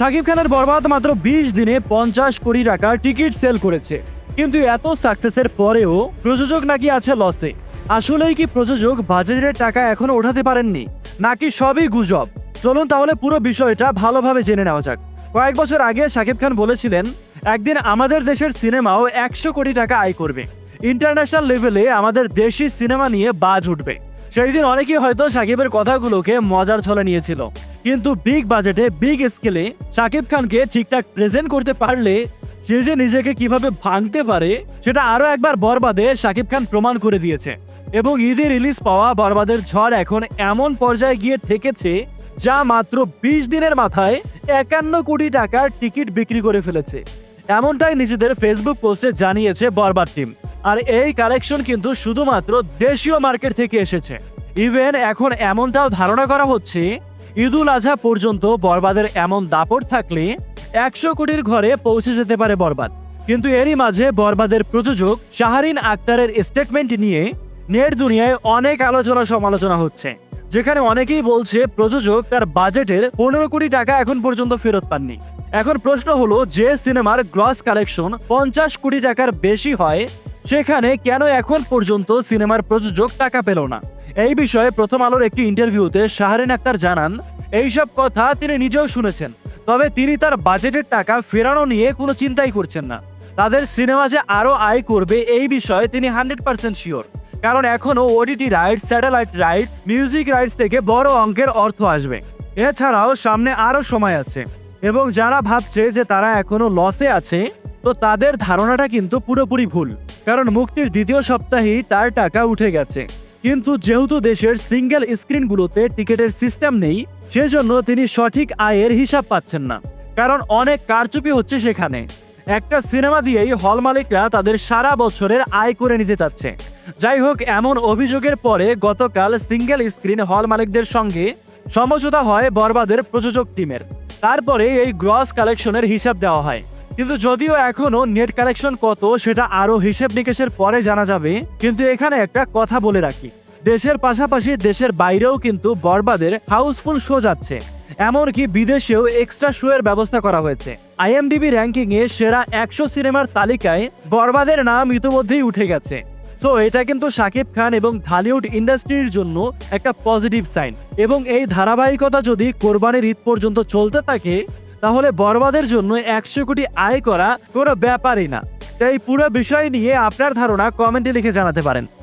শাকিব খানের বরবাদ মাত্র বিশ দিনে পঞ্চাশ কোটি টাকার টিকিট সেল করেছে। কিন্তু এত সাকসেসের পরেও প্রযোজক নাকি আছে লসে আসলেই কি প্রযোজক বাজেটের টাকা এখনও ওঠাতে পারেননি? নাকি সবই গুজব? চলুন তাহলে পুরো বিষয়টা ভালোভাবে জেনে নেওয়া যাক। কয়েক বছর আগে শাকিব খান বলেছিলেন, একদিন আমাদের দেশের সিনেমাও একশো কোটি টাকা আয় করবে। ইন্টারন্যাশনাল লেভেলে আমাদের দেশি সিনেমা নিয়ে বাজ উঠবে। সেই দিন অনেকেই হয়তো সাকিবের কথাগুলোকে মজার ছলে নিয়েছিল। কিন্তু বিগ বাজেটে বিগ স্কেলে শাকিব খানকে ঠিকঠাক প্রেজেন্ট করতে পারলে সে যে নিজেকে কীভাবে ভাঙতে পারে, সেটা আরও একবার বরবাদে শাকিব খান প্রমাণ করে দিয়েছে। এবং ঈদে রিলিজ পাওয়া বরবাদের ঝড় এখন এমন পর্যায়ে গিয়ে ঠেকেছে, যা মাত্র বিশ দিনের মাথায় একান্ন কোটি টাকার টিকিট বিক্রি করে ফেলেছে। এমনটাই নিজেদের ফেসবুক পোস্টে জানিয়েছে বরবাদ টিম আর এই কালেকশন কিন্তু শুধুমাত্র দেশীয় মার্কেট থেকে এসেছে। ইভেন এখন এমনটাও ধারণা করা হচ্ছে ঈদুল আজহা পর্যন্ত বরবাদের এমন দাপট থাকলে একশো কোটির ঘরে পৌঁছে যেতে পারে বরবাদ। কিন্তু এরই মাঝে বরবাদের প্রযোজক শাহরিন আক্তারের স্টেটমেন্ট নিয়ে নেট দুনিয়ায় অনেক আলোচনা সমালোচনা হচ্ছে, যেখানে অনেকেই বলছে প্রযোজক তার বাজেটের পনেরো কোটি টাকা এখন পর্যন্ত ফেরত পাননি। এখন প্রশ্ন হলো, যে সিনেমার গ্রস কালেকশন পঞ্চাশ কোটি টাকার বেশি হয়, সেখানে কেন এখন পর্যন্ত সিনেমার প্রযোজক টাকা পেল না? এই বিষয়ে প্রথম আলোর একটি ইন্টারভিউতে শাহরিন আক্তার জানান, এইসব কথা তিনি নিজেও শুনেছেন, তবে তিনি তার বাজেটের টাকা ফেরানো নিয়ে কোনো চিন্তাই করছেন না। তাদের সিনেমা যে আরও আয় করবে এই বিষয়ে তিনি হান্ড্রেড পার্সেন্ট শিওর। কারণ এখনও OTT rights, satellite rights, music rights থেকে বড় অঙ্কের অর্থ আসবে। এছাড়াও সামনে আরও সময় আছে এবং যারা ভাবছে যে তারা এখনও লসে আছে, তো তাদের ধারণাটা কিন্তু পুরোপুরি ভুল। কারণ মুক্তির দ্বিতীয় সপ্তাহেই তার টাকা উঠে গেছে। কিন্তু যেহেতু দেশের সিঙ্গেল স্ক্রিনগুলোতে টিকিটের সিস্টেম নেই, সেজন্য তিনি সঠিক আয়ের হিসাব পাচ্ছেন না। কারণ অনেক কারচুপি হচ্ছে সেখানে। একটা সিনেমা দিয়েই হল মালিকরা তাদের সারা বছরের আয় করে নিতে চাচ্ছে। যাই হোক, এমন অভিযোগের পরে গতকাল সিঙ্গেল স্ক্রিন হল মালিকদের সঙ্গে সমঝোতা হয় বরবাদের প্রযোজক টিমের। তারপরে এই গ্রস কালেকশনের হিসাব দেওয়া হয়। কিন্তু যদিও এখনও নেট কালেকশন কত সেটা আরও হিসেব নিকেশের পরে জানা যাবে, কিন্তু এখানে একটা কথা বলে রাখি। দেশের পাশাপাশি দেশের বাইরেও কিন্তু বরবাদের হাউসফুল শো যাচ্ছে, এমনকি বিদেশেও এক্সট্রা শো এর ব্যবস্থা করা হয়েছে। আইএমডিবি র্যাঙ্কিং এ সেরা একশো সিনেমার তালিকায় বরবাদের নাম ইতিমধ্যেই উঠে গেছে। সো এটা কিন্তু শাকিব খান এবং ঢালিউড ইন্ডাস্ট্রির জন্য একটা পজিটিভ সাইন এবং এই ধারাবাহিকতা যদি কোরবানির ঈদ পর্যন্ত চলতে থাকে তাহলে বরবাদের জন্য একশো কোটি আয় করা কোনো ব্যাপারই না। তাই পুরো বিষয় নিয়ে আপনার ধারণা কমেন্টে লিখে জানাতে পারেন।